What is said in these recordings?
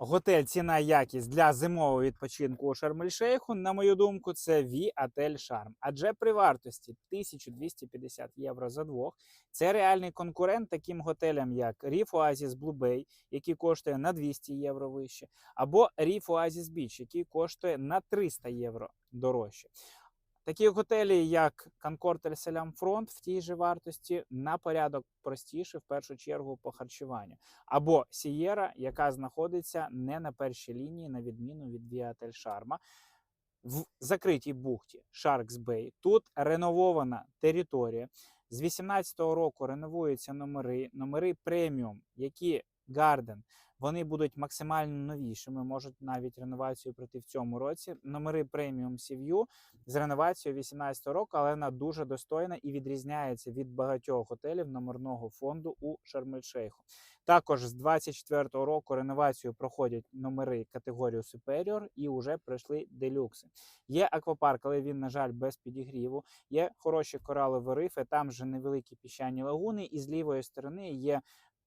Готель ціна якість для зимового відпочинку у Шарм-ель-Шейху, на мою думку, це V Отель Шарм. Адже при вартості 1250 євро за двох це реальний конкурент таким готелям, як Reef Oasis Blue Bay, який коштує на 200 євро вище, або Reef Oasis Beach, який коштує на 300 євро дорожче. Такі готелі, як Concord El Salam Front в тій же вартості на порядок простіше, в першу чергу, по харчуванню. Або Сієра, яка знаходиться не на першій лінії, на відміну від Віатель Шарма. В закритій бухті Sharks Bay. Тут реновована територія. З 18-го року реновуються номери, номери преміум, які Гарден. Вони будуть максимально новішими, можуть навіть реновацію пройти в цьому році. Номери преміум Sea з реновацією 18 року, але вона дуже достойна і відрізняється від багатьох готелів номерного фонду у Шарм-ель-Шейху. Також з 24 року реновацію проходять номери категорії Superior і вже пройшли делюкси. Є аквапарк, але він, на жаль, без підігріву. Є хороші коралові рифи, там же невеликі піщані лагуни, і з лівої сторони є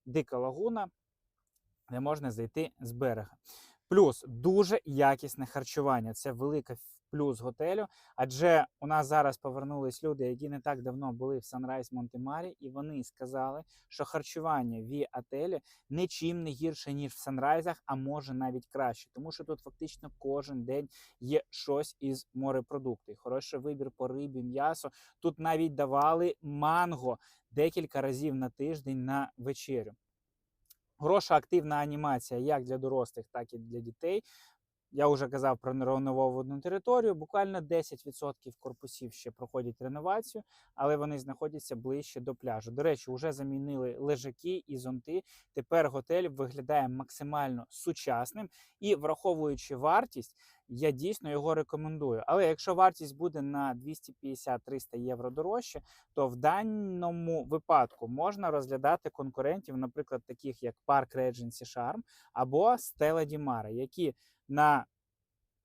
дика лагуна, де можна зайти з берега. Плюс дуже якісне харчування. Це велика плюс готелю. Адже у нас зараз повернулись люди, які не так давно були в Sunrise Монтемарі, і вони сказали, що харчування в отелі нічим не гірше, ніж в санрайзах, а може навіть краще. Тому що тут фактично кожен день є щось із морепродуктів. Хороший вибір по рибі, м'ясо. Тут навіть давали манго декілька разів на тиждень на вечерю. Хороша активна анімація як для дорослих, так і для дітей. Я вже казав про неренововану територію. Буквально 10% корпусів ще проходять реновацію, але вони знаходяться ближче до пляжу. До речі, вже замінили лежаки і зонти. Тепер готель виглядає максимально сучасним і, враховуючи вартість, я дійсно його рекомендую. Але якщо вартість буде на 250-300 євро дорожче, то в даному випадку можна розглядати конкурентів, наприклад, таких як Park Regency Charm або Stella Dimara, які на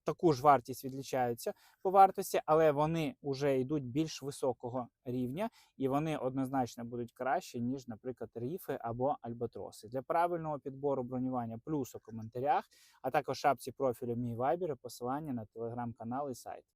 таку ж вартість відлічаються по вартості, але вони вже йдуть більш високого рівня, і вони однозначно будуть кращі, ніж, наприклад, ріфи або альбатроси. Для правильного підбору бронювання плюс у коментарях, а також шапці профілю мій вайбер і посилання на телеграм-канал і сайт.